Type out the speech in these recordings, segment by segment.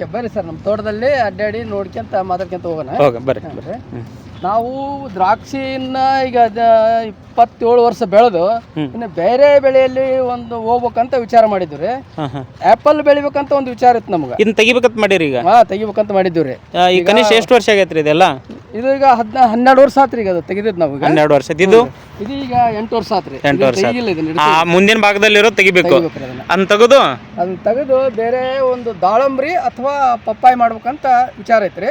Okay ಬರ್ರಿ sir ನಮ್ಮ ತೋಟದಲ್ಲಿ ಅಡ್ಡಾಡಿ ನೋಡ್ಕೊಂತ ಮಾತಾಡ್ಕೊಂತ ಹೋಗೋಣ. ಹೋಗ ಬರ್ರಿ. ಬರ್ರಿ. ನಾವು ದ್ರಾಕ್ಷಿನ ಈಗ ಇಪ್ಪತ್ತೇಳು ವರ್ಷ ಬೆಳೆದು. ಇನ್ನು ಬೇರೆ ಬೆಳೆಯಲ್ಲಿ ಒಂದು ಹೋಗ್ಬೇಕಂತ ವಿಚಾರ ಮಾಡಿದ್ವಿ ಆಪಲ್ ಬೆಳಿಬೇಕಂತ ಒಂದು ವಿಚಾರ ಇತ್ತು ನಮ್ಗೆ. ಇದನ್ನ ತೆಗಿಬೇಕಂತ ಮಾಡಿರಿ ಈಗ? ಹಾ ತೆಗಿಬೇಕಂತ ಮಾಡಿದ್ವಿ ಈಗ ಕನಿಷ್ಠ ಎಷ್ಟು ವರ್ಷ ಆಗೈತ್ರಿ ಇದೆಲ್ಲ? ಇದು ಈಗ ಹದ್ನ ಹನ್ನೆರಡು ವರ್ಷ ಆತ್ರಿ ಈಗ ಅದು ತೆಗೆದಿದ್ದು ನಾವು ಹನ್ನೆರಡು ವರ್ಷ. ಇದು ಇದೀಗ ಈಗ ಎಂಟು ವರ್ಷ ಆತ್ರಿ. ಎಂಟು ವರ್ಷ. ಮುಂದಿನ ಭಾಗದಲ್ಲಿರೋ ತೆಗಿಬೇಕು. ಅದನ್ನ. ತೆಗೆದು? ಅದನ್ನ ತೆಗೆದು ಬೇರೆ ಒಂದು ದಾಳಂಬ್ರಿ ಅಥವಾ ಪಪ್ಪಾಯಿ ಮಾಡ್ಬೇಕಂತ ವಿಚಾರ ಐತ್ರಿ.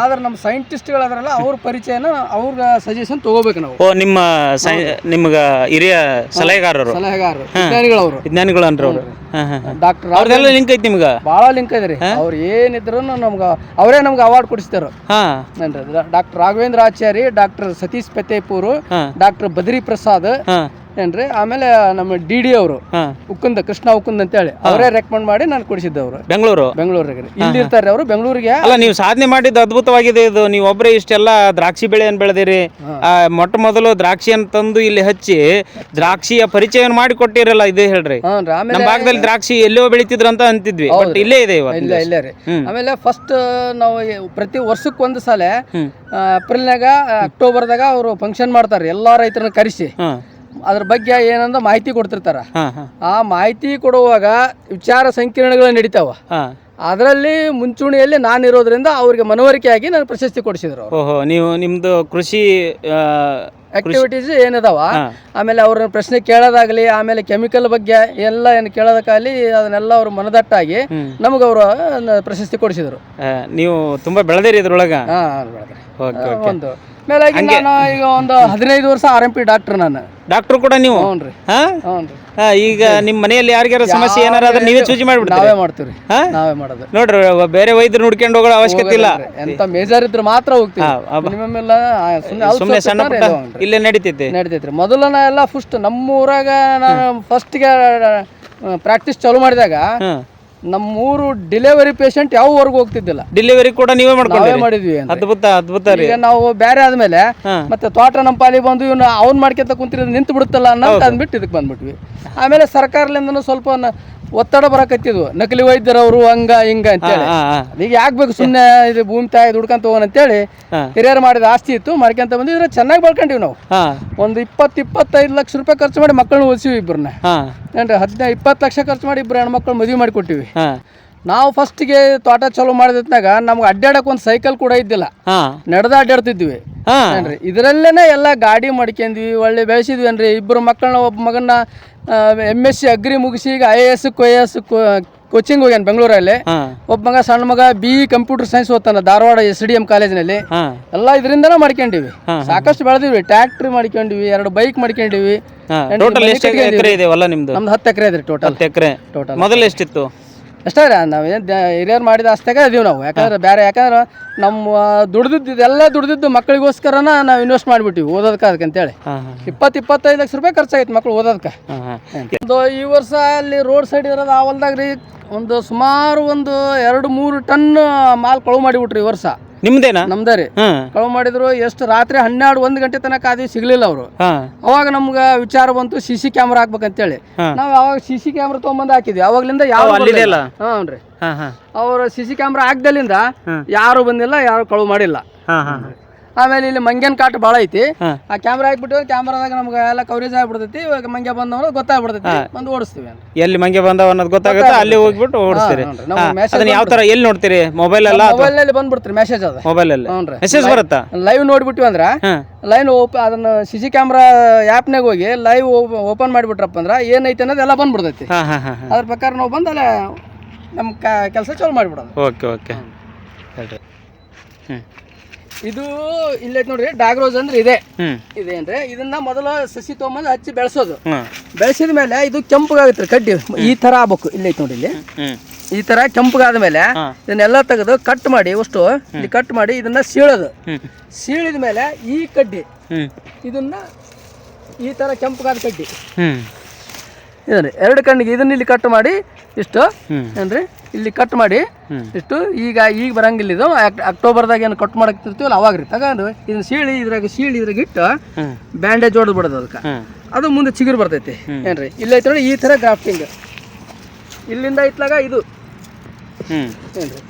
ಆದ್ರೆ ನಮ್ಮ ಸೈಂಟಿಸ್ಟ್ಗಳು ಅದ್ರಲ್ಲ ಅವ್ರ ಪರಿಚಯನ ಅವ್ರ ಸಜೆಷನ್ ತಗೋಬೇಕು ನಾವು. ಓ ನಿಮ್ಮ ಸೈ ನಿಮ್ಗೆ ಹಿರಿಯ ಸಲಹೆಗಾರರು? ಸಲಹೆಗಾರರು ವಿಜ್ಞಾನಿಗಳವರು ವಿಜ್ಞಾನಿಗಳು ಅನ್ರಿ ಅವರು. ಹಾ, ಹಾ. ಡಾಕ್ಟರ್ ಅವ್ರದೆಲ್ಲ ಲಿಂಕ್ ಐತಿ ನಿಮ್ಗೆ? ಭಾಳ ಲಿಂಕ್ ಐತ್ರಿ. ಅವ್ರು ಏನಿದ್ರು ನಮ್ಗೆ ಅವರೇ ನಮ್ಗೆ ಅವಾರ್ಡ್ ಕೊಡಿಸ್ತಾರ. ಹಾಂ. ಡಾಕ್ಟರ್ ರಾಘವೇಂದ್ರ ಆಚಾರ್ಯ ಡಾಕ್ಟರ್ ಸತೀಶ್ ಪೆತ್ತೇಪುರು ಹಾಂ. ಡಾಕ್ಟರ್ ಬದ್ರಿ ಪ್ರಸಾದ್ ಹಾಂ. ಏನ್ರಿ ಆಮೇಲೆ ನಮ್ಮ ಡಿ ಡಿ ಅವರು ಉಕ್ಕುಂದ ಕೃಷ್ಣ ಅಂತ ಹೇಳಿ ಅವರೇ ರೆಕಮೆಂಡ್ ಮಾಡಿ ನಾನು ಕೊಡಿಸಿದ್ದವ್ರು. ಬೆಂಗಳೂರು? ಬೆಂಗಳೂರಿಗೆ ಇಲ್ಲಿ ಇರ್ತಾರೆ ಅವರು ಬೆಂಗಳೂರಿಗೆ. ಅಲ್ಲ ನೀವು ಸಾಧನೆ ಮಾಡಿದ್ದು ಅದ್ಭುತವಾಗಿದೆ ಇದು. ನೀವು ಒಬ್ಬರೇ ಇಷ್ಟೆಲ್ಲ ದ್ರಾಕ್ಷಿ ಬೆಳೆಯನ್ನು ಬೆಳೆದಿರಿ? ಮೊಟ್ಟ ಮೊದಲು ದ್ರಾಕ್ಷಿಯನ್ನು ತಂದು ಇಲ್ಲಿ ಹಚ್ಚಿ ದ್ರಾಕ್ಷಿಯ ಪರಿಚಯ ಮಾಡಿ ಕೊಟ್ಟಿರಲ್ಲ ಇದೇ ಹೇಳ್ರಿ. ನಮ್ಮ ಭಾಗದಲ್ಲಿ ದ್ರಾಕ್ಷಿ ಎಲ್ಲೋ ಬೆಳಿತಿದ್ರು ಅಂತ ಅಂತಿದ್ವಿ. ಬಟ್ ಇಲ್ಲೇ ಇದೆ ಇವತ್ತು ಇಲ್ಲ ಇಲ್ಲ. ರೀ. ಆಮೇಲೆ ಫಸ್ಟ್ ನಾವು ಪ್ರತಿ ವರ್ಷಕ್ಕೆ ಒಂದು ಸಲ. ಏಪ್ರಿಲ್ನಾಗ ಅಕ್ಟೋಬರ್ದಾಗ ಅವರು ಫಂಕ್ಷನ್ ಮಾಡ್ತಾರೆ ಎಲ್ಲ ರೈತರನ್ನ ಕರೆಸಿ. ಅದ್ರ ಬಗ್ಗೆ ಏನಂದ ಮಾಹಿತಿ ಕೊಡ್ತಿರ್ತಾರ. ಆ ಮಾಹಿತಿ ಕೊಡುವಾಗ ವಿಚಾರ ಸಂಕಿರಣಗಳು ನಡೀತಾವ. ಅದರಲ್ಲಿ ಮುಂಚೂಣಿಯಲ್ಲಿ ನಾನು ಇರೋದ್ರಿಂದ ಅವ್ರಿಗೆ ಮನವರಿಕೆಯಾಗಿ ನಾನು ಪ್ರಶಸ್ತಿ ಕೊಡಿಸಿದ್ರು ಅವರು. ಓಹೋ ನೀವು ನಿಮ್ದು ಕೃಷಿ ಆ, ಆಕ್ಟಿವಿಟೀಸ್ ಏನದಾವ. ಆಮೇಲೆ ಅವ್ರ ಪ್ರಶ್ನೆ ಕೇಳೋದಾಗ್ಲಿ ಆಮೇಲೆ ಕೆಮಿಕಲ್ ಬಗ್ಗೆ ಎಲ್ಲ ಏನು ಕೇಳೋದಕ್ಕಾಗಲಿ ಅದನ್ನೆಲ್ಲ ಅವ್ರು ಮನದಟ್ಟಾಗಿ. ನಮಗೆ ಅವರು ಪ್ರಶಸ್ತಿ ಕೊಡಿಸಿದ್ರು. ಆ, ನೀವು ತುಂಬಾ ಬೆಳೆದಿರಿ ಇದ್ರೊಳಗ. ಹಾ ಓಕೆ ಓಕೆ. ಒಂದು ಮೇಲಾಗಿ ನಾನು ಈಗ ಒಂದು ಹದಿನೈದು ವರ್ಷ ಆರ್ ಎಂ ಪಿ ಡಾಕ್ಟರ್ ನಾನು. ಡಾಕ್ಟರ್ ಕೂಡ ನೀವು? ಹ್ಞೂ ರೀ. ಹಾ? ಹ್ಞೂ ರೀ. ಹಾ, ಈಗ ನಿಮ್ಮ ಮನೆಯಲ್ಲಿ ಯಾರಿಗಾರ ಸಮಸ್ಯೆ ಏನಾರ ಆದ್ರೆ ನೀವೇ ಸೂಚಿ ಮಾಡ್ಬಿಡ್ತೀರಿ? ನಾವೇ ಮಾಡ್ತೀವಿ ಹಾ? ನಾವೇ ಮಾಡೋದು. ನೋಡ್ರಿ ಒಬ್ಬ ಬೇರೆ ವೈದ್ಯರು ನೋಡ್ಕೊಂಡು ಹೋಗೋ ಅವಶ್ಯಕತೆ ಇಲ್ಲ. ಎಂತ ಮೇಜರ್ ಇದ್ರೆ ಮಾತ್ರ ಹೋಗ್ತೀವಿ. ಮಿನಿಮಮ್ ಎಲ್ಲ ಸುಮ್ಮನೆ ಸುಮ್ಮನೆ ಸಣ್ಣ ಪುಟ್ಟ ಇಲ್ಲೇ ನಡೀತೈತಿ. ನಡೀತೈತ್ರಿ ಮೊದಲನ ಎಲ್ಲ ಫಸ್ಟ್ ನಮ್ಮೂರಾಗ ನಾನು ಫಸ್ಟ್ಗೆ ಪ್ರಾಕ್ಟೀಸ್ ಚಾಲೂ ಮಾಡಿದಾಗ ಹ್ಮ್ ನಮ್ಮೂರು ಡೆಲಿವರಿ ಪೇಷಂಟ್ ಯಾವವರೆಗೂ ಹೋಗ್ತಿದ್ದಿಲ್ಲ. ಡೆಲಿವರಿ ಕೂಡ ನೀವೇ ನಾವೇ ಮಾಡ್ಕೊಂಡ್ರಿ. ಮಾಡಿದ್ವಿ ಅಂತ ಅದ್ಭುತ ಅದ್ಭುತ ರೀ. ಈಗ ನಾವು ಬೇರೆ ಆದ್ಮೇಲೆ ಮತ್ತೆ ತೋಟ ನಮ್ಮ ಪಾಲಿ ಬಂದು ಇವ್ನ ಅವ್ನ್ ಮಾಡ್ಕೊಂತ ಕುಂತಿರೋದು ನಿಂತು ಬಿಡುತ್ತಲ್ಲ ಅನ್ನೋ ಅಂದ್ಬಿಟ್ಟು ಇದಕ್ಕೆ ಬಂದ್ಬಿಟ್ವಿ. ಆಮೇಲೆ ಸರ್ಕಾರದಿಂದನೂ ಸ್ವಲ್ಪ ನ- ಒತ್ತಡ ಬರಕತ್ತಿದ್ವು ನಕಲಿ ವೈದ್ಯರವರು ಹಂಗ ಹಿಂಗ ಅಂತೇಳಿ. ಈಗ ಯಾಕೆ ಬೇಕು ಸುಮ್ಮನೆ ಇದು ಭೂಮಿ ತಾಯಿ ದುಡ್ಕೊಂತ ಹೋಗೋಣ ಅಂತೇಳಿ ಹೇಳಿ ಹಿರಿಯರು ಮಾಡಿದ ಆಸ್ತಿ ಇತ್ತು. ಮಾಡ್ಕೊಂತ ಬಂದಿದ್ರೆ ಚೆನ್ನಾಗಿ ಬಳ್ಕೊಂಡಿವಿ ನಾವು. ಒಂದು ಇಪ್ಪತ್ತು ಇಪ್ಪತ್ತೈದು ಲಕ್ಷ ರೂಪಾಯಿ ಖರ್ಚು ಮಾಡಿ ಮಕ್ಕಳನ್ನ ಓದಿಸಿವಿ ಇಬ್ಬರನ್ನ ಹದಿನೈದು ಇಪ್ಪತ್ತು ಲಕ್ಷ ಖರ್ಚು ಮಾಡಿ ಇಬ್ಬರು ಹೆಣ್ಮಕ್ಳು ಮದುವೆ ಮಾಡಿ ಕೊಟ್ಟಿವಿ. ಹಾ. ನಾವು ಫಸ್ಟಿಗೆ ತೋಟ ಚಾಲೂ ಮಾಡಿದ್ನಾಗ ನಮ್ಗೆ ಅಡ್ಡಾಡಕ್ಕೆ ಒಂದು ಸೈಕಲ್ ಕೂಡ ಇದ್ದಿಲ್ಲ. ನಡೆದ ಅಡ್ಡಾಡ್ತಿದ್ವಿ. ಏನ್ರಿ? ಇದರಲ್ಲೇನೆ ಎಲ್ಲ ಗಾಡಿ ಮಾಡ್ಕೊಂಡ್ವಿ ಒಳ್ಳೆ ಬೆಳೆಸಿದ್ವಿ ಏನ್ರಿ? ಇಬ್ಬರು ಮಕ್ಕಳನ್ನ ಒಬ್ಬ ಮಗನ್ನ ಎಂ ಎಸ್ ಸಿ ಅಗ್ರಿ ಮುಗಿಸಿ ಈಗ ಐ ಎ ಎಸ್ ಕೊ ಎಸ್ ಕೋಚಿಂಗ್ ಹೋಗ್ಯಾನ ಬೆಂಗಳೂರಲ್ಲಿ. ಒಬ್ಬ ಮಗ ಸಣ್ಣ ಮಗ ಬಿ ಕಂಪ್ಯೂಟರ್ ಸೈನ್ಸ್ ಓದ್ತಾನ ಧಾರವಾಡ ಎಸ್ ಡಿ ಎಂ ಕಾಲೇಜಿನಲ್ಲಿ. ಎಲ್ಲ ಇದರಿಂದನೇ ಮಾಡ್ಕೊಂಡಿವಿ. ಸಾಕಷ್ಟು ಬೆಳೆದಿವಿ ಟ್ರ್ಯಾಕ್ಟ್ರಿ ಮಾಡ್ಕೊಂಡಿವಿ ಎರಡು ಬೈಕ್ ಮಾಡ್ಕೊಂಡಿವಿ. ಟೋಟಲ್ ಎಷ್ಟು ಎಕರೆ ಇದೆ ಹೊಲ ನಿಮ್ದು? ನಮ್ದು ಹತ್ತು ಎಕರೆ ಇದೆ ಟೋಟಲ್ ಹತ್ತು ಎಕರೆ. ಟೋಟಲ್ ಮೊದಲು ಎಷ್ಟಿತ್ತು? ಅಷ್ಟೇ ರೀ ನಾವೇನು ಹಿರಿಯರು ಮಾಡಿದ ಅಷ್ಟೇ ಇದೀವಿ ನಾವು. ಯಾಕಂದ್ರೆ ಬೇರೆ ಯಾಕಂದ್ರೆ ನಮ್ಮ ದುಡ್ದಿದ್ದು ಇದೆಲ್ಲ ದುಡ್ದಿದ್ದು ಮಕ್ಕಳಿಗೋಸ್ಕರನ ನಾವು ಇನ್ವೆಸ್ಟ್ ಮಾಡಿಬಿಟ್ಟಿವಿ ಓದೋದಕ್ಕೆ ಅದಕ್ಕೆ ಅಂತೇಳಿ. ಇಪ್ಪತ್ತು ಇಪ್ಪತ್ತೈದು ಲಕ್ಷ ರೂಪಾಯಿ ಖರ್ಚಾಗೈತೆ ಮಕ್ಳು ಓದೋದಕ್ಕೆ. ಈ ವರ್ಷ ಅಲ್ಲಿ ರೋಡ್ ಸೈಡ್ ಇರೋದು ಆ ಹೊಲ್ದಾಗ ರೀ ಒಂದು ಸುಮಾರು ಒಂದು ಎರಡು ಮೂರು ಟನ್ ಮಾಲ್ ಕಳುವು ಮಾಡಿಬಿಟ್ರಿ ಈ ವರ್ಷ. ನಿಮ್ದೇನಾ? ನಮ್ದೇ ರೀ. ಹಾ. ಕಳುವು ಮಾಡಿದ್ರು ಎಷ್ಟು ರಾತ್ರಿ ಹನ್ನೆರಡು ಒಂದ್ ಗಂಟೆ ತನಕ ಅದು ಸಿಗ್ಲಿಲ್ಲ ಅವರು. ಹಾ. ಅವಾಗ ನಮ್ಗ ವಿಚಾರ ಬಂತು ಸಿ ಸಿ ಕ್ಯಾಮ್ರಾ ಹಾಕ್ಬೇಕಂತೇಳಿ. ಹಾ. ನಾವು ಅವಾಗ ಸಿ ಸಿ ಕ್ಯಾಮ್ರಾ ತೊಗೊಂಬಂದು ಹಾಕಿದ್ವಿ. ಅವಾಗ್ಲಿಂದ ಯಾವ ಅಲ್ಲಿದೆ ಅಲ್ಲ? ಹ್ಞೂ ಹಾ ಹಾ. ಅವರು ಸಿ ಸಿ ಕ್ಯಾಮ್ರಾ ಹಾಕ್ದಲ್ಲಿಂದ. ಯಾರು ಬಂದಿಲ್ಲ ಯಾರು ಕಳುವು ಮಾಡಿಲ್ಲ. ಹಾ ಹಾ. ಆಮೇಲೆ ಇಲ್ಲಿ ಮಂಗ್ಯನ್ ಕಾಟ ಭಾಳ ಐತಿ. ಆ ಕ್ಯಾಮ್ರಾ ಹಾಕ್ಬಿಟ್ಟು ಕ್ಯಾಮ್ರಾದಾಗ ನಮ್ಗೆ ಎಲ್ಲ ಕವರೇಜ್ ಆಗ್ಬಿಡ್ತೈತಿ ಇವಾಗ ಮಂಗ್ಯ ಬಂದವನು ಗೊತ್ತಾಗ್ಬಿಡ್ತೈತಿ ಬಂದು ಓಡಿಸ್ತೀವಿ ಎಲ್ಲಿ ಮಂಗ್ಯ ಬಂದವ ಅನ್ನೋದು ಗೊತ್ತಾಗುತ್ತೆ ಅಲ್ಲಿ ಹೋಗ್ಬಿಟ್ಟು ಓಡಿಸ್ತೀರಿ. ಅದನ್ನ ಯಾವ ತರ ಎಲ್ಲಿ ನೋಡ್ತೀರಿ? ಮೊಬೈಲ್ ಅಲ್ಲ ಮೊಬೈಲ್ನಲ್ಲಿ ಬಂದ್ಬಿಡ್ತೀರಿ ಮೆಸೇಜ್ ಅದ. ಮೊಬೈಲ್ ಅಲ್ಲಿ. ಮೆಸೇಜ್ ಬರುತ್ತಾ? ಲೈವ್ ನೋಡ್ಬಿಟ್ಟಿವಿ ಅಂದ್ರ ಲೈನ್ ಓಪ ಅದನ್ನ ಸಿ ಸಿ ಕ್ಯಾಮ್ರಾ ಆ್ಯಪ್ನಾಗ ಹೋಗಿ ಲೈವ್ ಓಪನ್ ಮಾಡಿಬಿಟ್ರಪ್ಪ ಅಂದ್ರೆ ಏನೈತೆ ಅನ್ನೋದು ಎಲ್ಲ ಬಂದ್ಬಿಡ್ತೈತಿ. ಅದ್ರ ಪ್ರಕಾರ ನಾವು ಬಂದಲ್ಲ ನಮ್ಮ ಕೆಲಸ ಚಾಲು ಮಾಡಿಬಿಡೋದು. Okay okay. ಹ್ಮ್. ಇದು ಇಲ್ಲೈತೆ ನೋಡ್ರಿ ಡಾಗ್ ರೋಸ್ ಅಂದ್ರೆ ಇದೆ. ಇದೇನ್ರಿ ಇದನ್ನ ಮೊದಲು ಸಸಿ ತೊಗೊಂಬಂದು ಹಚ್ಚಿ ಬೆಳೆಸೋದು. ಬೆಳೆಸಿದ ಮೇಲೆ ಇದು ಕೆಂಪಗಾಗುತ್ತೆ ಕಡ್ಡಿ ಈ ತರ ಆಗ್ಬೇಕು. ಇಲ್ಲೈತೆ ನೋಡಿ ಇಲ್ಲಿ. ಈ ತರ ಕೆಂಪಗಾದ ಮೇಲೆ. ಇದನ್ನೆಲ್ಲ ತೆಗೆದು ಕಟ್ ಮಾಡಿ ಅಷ್ಟು ಇಲ್ಲಿ ಕಟ್ ಮಾಡಿ ಇದನ್ನ ಸೀಳೋದು. ಸೀಳಿದ ಮೇಲೆ ಈ ಕಡ್ಡಿ ಇದನ್ನ ಈ ತರ ಕೆಂಪಗಾದ ಕಡ್ಡಿ. ಇದನ್ರಿ ಎರಡು ಕಣ್ಣಿಗೆ ಇದನ್ನ ಇಲ್ಲಿ ಕಟ್ ಮಾಡಿ ಇಷ್ಟು ಏನ್ರಿ? ಇಲ್ಲಿ ಕಟ್ ಮಾಡಿ ಇಷ್ಟು. ಈಗ ಈಗ ಬರಂಗಿಲ್ಲ ಇದು. ಅಕ್- ಅಕ್ಟೋಬರ್ದಾಗ ಏನು ಕಟ್ ಮಾಡಕ್ತಿರ್ತೀವಲ್ಲ ಅವಾಗ ರೀ. ತಗೊಂಡು ಇದನ್ನ ಸೀಳಿ ಇದ್ರಾಗ ಸೀಳಿ ಇದ್ರಾಗ ಇಟ್ಟು ಬ್ಯಾಂಡೇಜ್ ಹೊಡೆದು ಬಿಡೋದು ಅದಕ್ಕೆ. ಅದು ಮುಂದೆ ಚಿಗುರು ಬರ್ತೈತಿ. ಏನ್ರಿ? ಇಲ್ಲೈತೆ ನೋಡಿ ಈ ಥರ ಗ್ರಾಫ್ಟಿಂಗ್ ಇಲ್ಲಿಂದ ಇತ್ಲಾಗ ಇದು. ಏನ್ರಿ.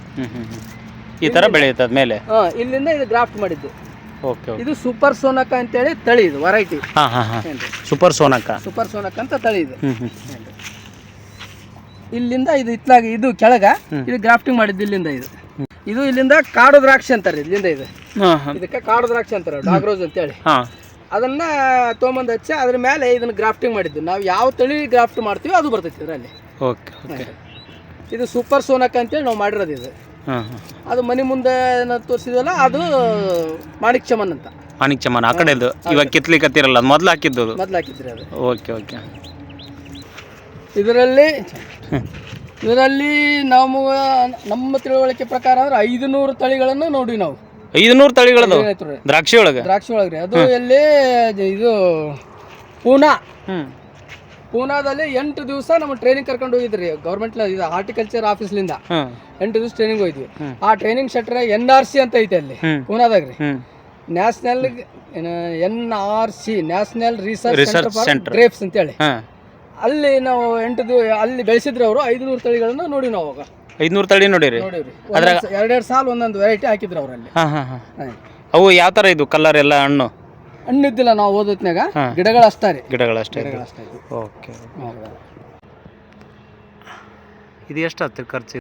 ಈ ಥರ ಬೆಳೆಯುತ್ತೆ ಮೇಲೆ ಹಾಂ ಇಲ್ಲಿಂದ ಇದು ಗ್ರಾಫ್ಟ್ ಮಾಡಿದ್ದು. ಓಕೆ ಇದು ಸೂಪರ್ ಸೋನಕ ಅಂತೇಳಿ ತಳಿ ಇದು ವೆರೈಟಿ ಹಾಂ ಹಾಂ ಹಾಂ. ಏನ್ರಿ? ಸೂಪರ್ ಸೋನಕ ಸೂಪರ್ ಸೋನಕ ಅಂತ ತಳಿ ಇದು. ಏನ್ರಿ. ಇಲ್ಲಿಂದ ಇದು ಇತ್ಲಾಗ ಇದು ಕೆಳಗ. ಇದು ಗ್ರಾಫ್ಟಿಂಗ್ ಮಾಡಿದ್ದು ಇಲ್ಲಿಂದ ಇದು. ಇದು ಇಲ್ಲಿಂದ ಕಾಡು ದ್ರಾಕ್ಷಿ ಅಂತಾರೆ ಇಲ್ಲಿಂದ ಇದು. ಹಾಂ ಹಾಂ. ಇದಕ್ಕೆ ಕಾಡು ದ್ರಾಕ್ಷಿ ಅಂತಾರೆ ಡಾಗ್ರೋಸ್ ಅಂತೇಳಿ. ಹಾಂ. ಅದನ್ನ ತೊಗೊಂಬಂದು ಹಚ್ಚಿ ಅದ್ರ ಮೇಲೆ ಇದನ್ನ ಗ್ರಾಫ್ಟಿಂಗ್ ಮಾಡಿದ್ದು. ನಾವು ಯಾವ ತಳಿ ಗ್ರಾಫ್ಟ್ ಮಾಡ್ತೀವಿ ಅದು ಬರ್ತೈತಿ ಇದರಲ್ಲಿ. Okay okay. ಇದು ಸೂಪರ್ ಸೋನಕ ಅಂತೇಳಿ ನಾವು ಮಾಡಿರೋದು ಇದು. ಅದು ಮನೆ ಮುಂದೆ ತೋರಿಸಿದಲ್ಲ ತೋರಿಸಿದ್ವಲ್ಲ ಅದು ಮಾಣಿಕ್ ಚಮನ್ ಅಂತ. ಮಾಣಿಕ್ ಚಮನ್ ಆ ಕಡೆದು? ಇವಾಗ ಕಿತ್ಲಿಕತ್ತಿರಲ್ಲ ಅದು ಮೊದಲು ಹಾಕಿದ್ದು ಅದು ಮೊದ್ಲು ಹಾಕಿದ್ರಿ ಅದು ಓಕೆ ಓಕೆ. ಇದರಲ್ಲಿ ಇದರಲ್ಲಿ ನಾವು ನಮ್ಮ ತಿಳುವಳಿಕೆ ಪ್ರಕಾರ ಅಂದ್ರೆ ಐದು ನೂರು ತಳಿಗಳನ್ನು ನೋಡಿ ನಾವು. ಐದುನೂರು ತಳಿಗಳದು? ದ್ರಾಕ್ಷಿ ಒಳಗೆ? ದ್ರಾಕ್ಷಿ ಒಳಗ್ರಿ ಅದು ಎಲ್ಲಿ ಇದು ಪೂನಾ. ಪೂನಾದಲ್ಲಿ ಎಂಟು ದಿವಸ ನಮ್ಮ ಟ್ರೈನಿಂಗ್ ಕರ್ಕೊಂಡು ಹೋಗಿದ್ರಿ. ಗೌರ್ಮೆಂಟ್ ಇದು ಹಾರ್ಟಿಕಲ್ಚರ್ ಆಫೀಸ್ಲಿಂದ ಎಂಟು ದಿವಸ ಟ್ರೈನಿಂಗ್ ಹೋಯ್ವಿ ಆ training centre N R C ಅಂತ ಐತೆ ಅಲ್ಲಿ. ಪೂನಾದಾಗ ರೀ national N R C national research centre for grapes ಅಂತೇಳಿ. ಅಲ್ಲಿ ನಾವು ಎಂಟು ದಿವ ಅಲ್ಲಿ ಬೆಳೆಸಿದ್ರು ಅವರು ಐದುನೂರು ತಳಿಗಳನ್ನ ನೋಡಿ ನಾವು ಅವಾಗ. ಐದುನೂರು ತಳಿ ನೋಡಿರಿ? ಎರಡೆರಡು ಸಾಲ ಒಂದೊಂದು ವೆರೈಟಿ ಹಾಕಿದ್ರು ಅವರಲ್ಲಿ. ಅವು ಯಾವ ಥರ ಇದು ಕಲರ್ ಎಲ್ಲ ಹಣ್ಣು? ಹಣ್ಣಿದ್ದಿಲ್ಲ ನಾವು ಓದತ್ನಾಗ ಹಾ. ಗಿಡಗಳು ಅಷ್ಟೇ ರೀ ಗಿಡಗಳಷ್ಟೇ ಗಿಡಗಳು ಅಷ್ಟೇ ಓಕೆ. ಇದು ಎಷ್ಟು ಹತ್ತಿರ ಖರ್ಚು?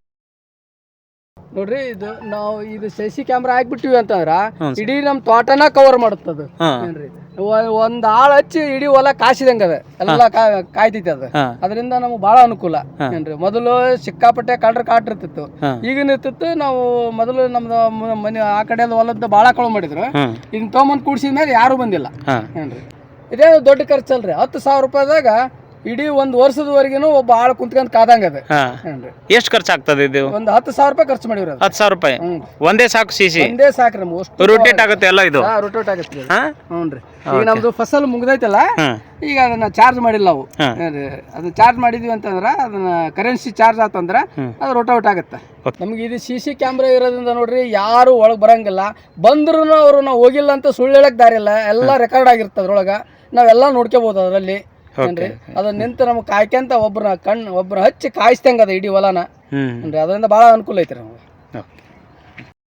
ನೋಡ್ರಿ ಇದು ನಾವು ಇದು ಸಸಿ ಕ್ಯಾಮ್ರಾ ಹಾಕ್ಬಿಟ್ಟಿವಿ ಅಂತಂದ್ರ ಹ್ಞೂ ಸರ್. ಇಡೀ ನಮ್ಮ ತೋಟನ ಕವರ್ ಮಾಡುತ್ತದು. ಹಾಂ. ಏನ್ರಿ? ಒ- ಒಂದ್ ಆಳ್ ಹಚ್ಚಿ ಇಡೀ ಹೊಲ ಕಾಸಿದಂಗ ಅದ. ಎಲ್ಲ ಕಾ- ಕಾಯ್ತೈತಿ ಅದ. ಹಾಂ. ಅದರಿಂದ ನಮ್ಗೆ ಬಹಳ ಅನುಕೂಲ. ಏನ್ರಿ? ಮೊದಲು ಸಿಕ್ಕಾಪಟ್ಟೆ ಕಳ್ರ ಕಾಟ್ ಇರ್ತಿತ್ತು ಹಾಂ. ಈಗಿನ ಇರ್ತಿತ್ತು ನಾವು ಮೊದಲು ನಮ್ದು ಮ- ಮನೆ ಆ ಕಡೆ ಹೊಲದ ಬಹಳ ಕಳು ಮಾಡಿದ್ರು. ಹಾಂ. ಇದನ್ನ ತೊಗೊಂಬಂದು ಕೂಡ್ಸಿದ ಮೇಲೆ ಯಾರು ಬಂದಿಲ್ಲ. ಹಾಂ. ಏನ್ರಿ? ಇದೇ ದೊಡ್ಡ ಖರ್ಚಲ್ರಿ. ಹತ್ತು ಸಾವಿರ ರೂಪಾಯಿದಾಗ ಇಡೀ ಒಂದ್ ವರ್ಷದವರೆಗೂ ಒಬ್ಬ ಆಳು ಕುಂತ್ಕೊಂಡ್ ಕಾದಂಗ ಅದ. ಹಾಂ. ಏನ್ರಿ? ಎಷ್ಟು ಖರ್ಚು ಆಗ್ತದೆ ಇದು? ಒಂದ್ ಹತ್ತು ಸಾವಿರ ರೂಪಾಯಿ ಖರ್ಚು ಮಾಡಿವ್ರಿ ಅದು. ಹತ್ತು ಸಾವಿರ ರೂಪಾಯಿ? ಹ್ಞೂ ಒಂದೇ ಸಾಕು ಸಿಸಿ ಒಂದೇ ಸಾಕ್ರಿ ನಮ್ಗೆ. ರೊಟೇಟ್ ಆಗುತ್ತೆ ಎಲ್ಲ ಇದು? ರೊಟೇಟ್ ಆಗುತ್ತೆ ಹೌನ್ರಿ ಹ್ಞೂ ಈಗ ನಮ್ದು ಫಸಲ್ ಮುಗ್ದೈತಲ್ಲ? ಹಾಂ. ಈಗ ಅದನ್ನ ಚಾರ್ಜ್ ಮಾಡಿಲ್ಲ. ಏನ್ರಿ ಅದನ್ನ ಚಾರ್ಜ್ ಮಾಡಿದ್ವಿ ಅಂತಂದ್ರ ಅದನ್ನ ಕರೆನ್ಸಿ ಚಾರ್ಜ್ ಆತಂದ್ರ. ಅದು ರೋಟೌಟ್ ಆಗುತ್ತೆ. Okay. ನಮ್ಗೆ ಇದು ಸಿ ಸಿ ಕ್ಯಾಮ್ರಾ ಇರೋದ್ರಿಂದ ನೋಡ್ರಿ ಯಾರು ಒಳಗೆ ಬರಂಗಿಲ್ಲ. ಬಂದ್ರು ಅವರು ನಾವು ಹೋಗಿಲ್ಲ ಅಂತ ಸುಳ್ಳು ಹೇಳಕ್ ದಾರಿ ಇಲ್ಲ ಎಲ್ಲ ರೆಕಾರ್ಡ್ ಆಗಿರ್ತದೆ ಅದ್ರೊಳಗ ನಾವೆಲ್ಲ ನೋಡ್ಕೋಬಹುದು ಅದರಲ್ಲಿ. ಏನ್ರಿ? ಅದ ನಿಂತು ನಮ್ಗೆ ಕಾಯ್ಕೊಂತ ಒಬ್ರ ಕಣ್ಣು ಒಬ್ರ ಹಚ್ಚಿ ಕಾಯಿಸ್ತಂಗ ಅದ ಇಡೀ ಹೊಲನ. ಏನ್ರಿ ಅದರಿಂದ ಭಾಳ ಅನುಕೂಲ ಐತ್ರಿ ನಮ್ಗೆ.